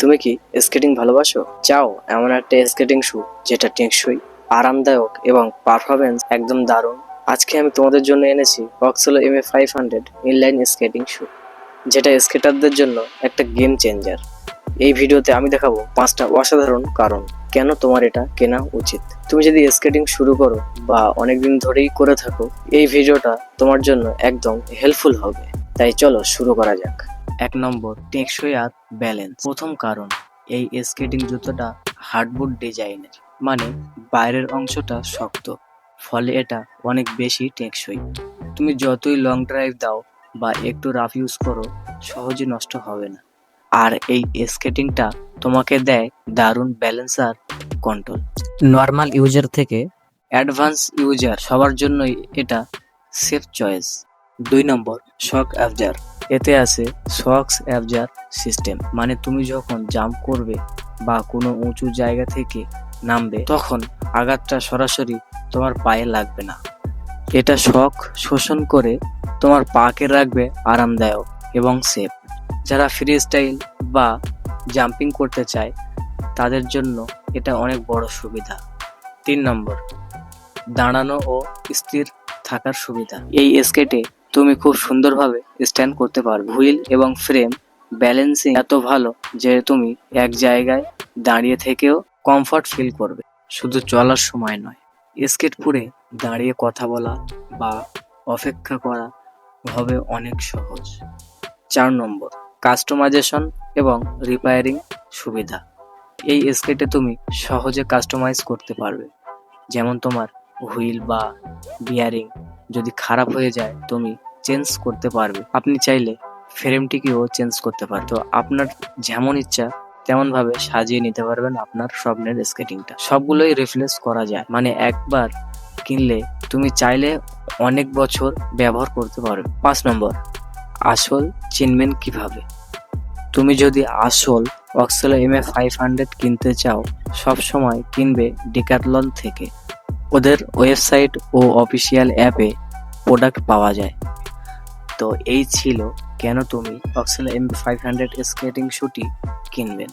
তুমি কি স্কেটিং ভালোবাসো? চাও, এমন একটা স্কেটিং শু যেটা টেকসই, আরামদায়ক এবং পারফরমেন্স একদম দারুণ। আজকে আমি তোমাদের জন্য এনেছি Oxelo M A five hundred inline skating shoe যেটা স্কেটারদের জন্য একটা গেম চেঞ্জার এই ভিডিওতে আমি দেখাবো পাঁচটা অসাধারণ কারণ, কেন তোমার এটা কেনা উচিত? তুমি যদি স্কেটিং শুরু করো বা অনেকদিন ধরেই করে থাকো, এই ভিডিওটা তোমার জন্য একদম হেল্পফুল হবে। তাই চলো শুরু করা যাক। এক নম্বর, টেকসই আর ব্যালেন্স। প্রথম কারণ, এই স্কেটিং জুতোটা হার্ডবোর্ড ডিজাইনের। মানে বাইরের অংশটা শক্ত, ফলে এটা অনেক বেশি টেকসই। তুমি যতই লং ড্রাইভ দাও বা একটু রাফ ইউজ করো, সহজে নষ্ট হবে না। আর এই স্কেটিংটা তোমাকে দেয় দারুণ ব্যালেন্স আর কন্ট্রোল নর্মাল ইউজার থেকে অ্যাডভান্স ইউজার সবার জন্যই এটা সেফ চয়েস দুই নম্বর শক অ্যাবজার এতে আছে শক্স অ্যাবজার সিস্টেম মানে তুমি যখন জাম্প করবে বা কোনো উঁচু জায়গা থেকে নামবে, তখন আঘাতটা সরাসরি তোমার পায়ে লাগবে না। এটা শখ শোষণ করে তোমার পাকে রাখবে আরামদায়ক এবং সেফ যারা ফ্রি স্টাইল বা জাম্পিং করতে চায়, তাদের জন্য এটা অনেক বড় সুবিধা। তিন নম্বর, দাঁড়ানো ও স্থির থাকার সুবিধা। এই স্কেটে তুমি খুব সুন্দরভাবে স্ট্যান্ড করতে পারবে। হুইল এবং ফ্রেম ব্যালেন্সিং এত ভালো যে তুমি এক জায়গায় দাঁড়িয়ে থেকেও কমফর্ট ফিল করবে। শুধু চলার সময় নয় স্কেট পুরে দাঁড়িয়ে কথা বলা বা অপেক্ষা করা হবে অনেক সহজ। চার নম্বর কাস্টমাইজেশন এবং রিপেয়ারিং সুবিধা। এই স্কেটে তুমি সহজে কাস্টমাইজ করতে পারবে। যেমন তোমার হুইল বা বিয়ারিং যদি খারাপ হয়ে যায়, তুমি চেঞ্জ করতে পারবে। আপনি চাইলে ফ্রেমটিকেও চেঞ্জ করতে পারেন তো আপনার যেমন ইচ্ছা তেমন ভাবে সাজিয়ে নিতে পারবেন আপনার স্বপ্নের স্কেটিংটা সবগুলোই রিপ্লেস করা যায়। মানে একবার কিনলে তুমি চাইলে অনেক বছর ব্যবহার করতে পারবে পাঁচ নম্বর, আসল চিনবেন কীভাবে? তুমি যদি আসল Oxelo M A five hundred কিনতে চাও, সবসময় কিনবে ডিকাটলন থেকে। ওদের ওয়েবসাইট ও অফিসিয়াল অ্যাপে প্রোডাক্ট পাওয়া যায়। তো এই ছিল কেন তুমি Oxelo M five hundred skating শুটি কিনবেন।